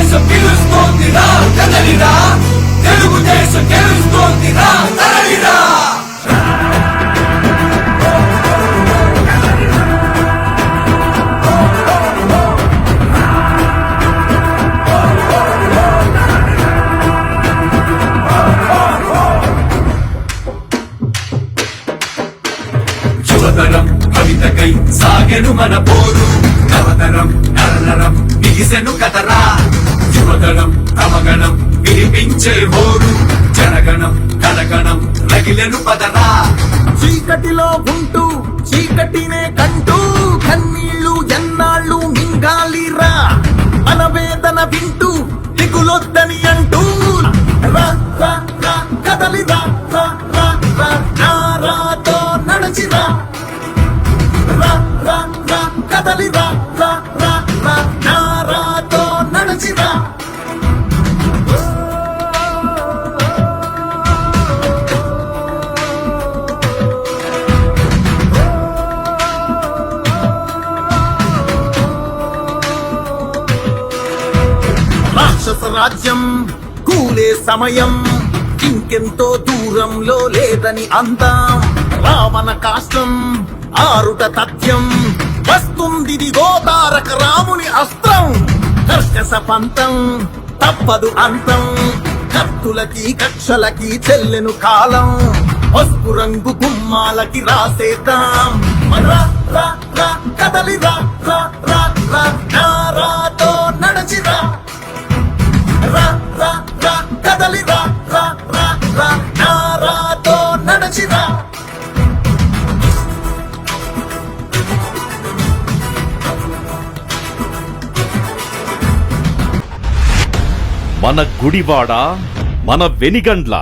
దేశం పిలుస్తోందిరా కదలిరా. తెలుగుదేశం గెలుస్తోందిరా తరలిరా. యువతరం కవితకై సాగెను మన పోరు. నవతరం నరనరం బిగిసెను కథరా. జనగణం వినిపించే హోరు. జనగణం కలగణం రగిలను పదరా. చీకటిలో ఉంటూ చీకటినే కంటూ కన్నీళ్ళు ఎన్నాళ్ళు మింగాలిరా. మన వేదన వింటూ దిగులొద్దని అంటూ. రా, రా, కదలిరా. రాక్షస రాజ్యం కూలే సమయం. ఇంకెంతో దూరంలో లేదని అందాం రావణ కాష్టం ఆరుట తథ్యం. వస్తుంది గోదారక రాముని అస్త్రం. కర్కస పంతం తప్పదు అంతం. కత్తులకి కక్షలకి చెల్లెను కాలం. పసుపు రంగు గుమ్మాలకి రాసేద్దాం. కదలి రా, రా, రా, నారాతో నడచిరా మన గుడివాడ మన వెనిగండ్ల.